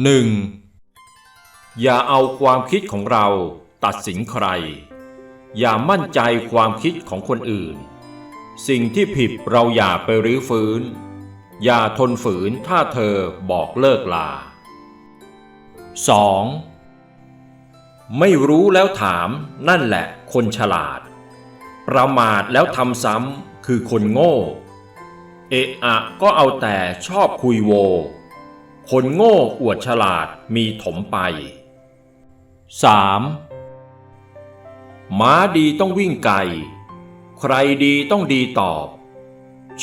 1. อย่าเอาความคิดของเราตัดสินใคร อย่ามั่นใจความคิดของคนอื่น สิ่งที่ผิดเราอย่าไปรื้อฟื้น อย่าทนฝืนถ้าเธอบอกเลิกลา 2. ไม่รู้แล้วถามนั่นแหละคนฉลาด ประมาทแล้วทำซ้ำคือคนโง่ เอะอะก็เอาแต่ชอบคุยโว คนโง่อวดฉลาดมีถมไป 3. ม้าดีต้องวิ่งไกล ใครดีต้องดีตอบ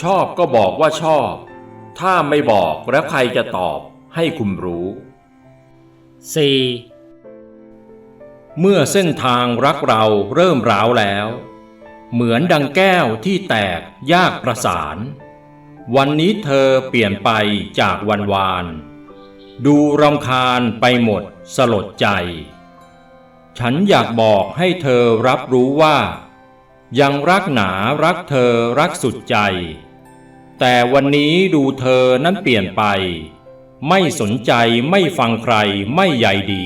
ชอบก็บอกว่าชอบ ถ้าไม่บอกแล้วใครจะตอบให้คุณรู้ 4. เมื่อเส้นทางรักเราเริ่มร้าวแล้ว เหมือนดังแก้วที่แตกยากประสาน วันนี้เธอเปลี่ยนไปจากวันวาน ดูรำคาญไปหมดสลดใจ ฉันอยากบอกให้เธอรับรู้ว่า ยังรักหนารักเธอรักสุดใจ แต่วันนี้ดูเธอนั้นเปลี่ยนไป ไม่สนใจไม่ฟังใครไม่ใยดี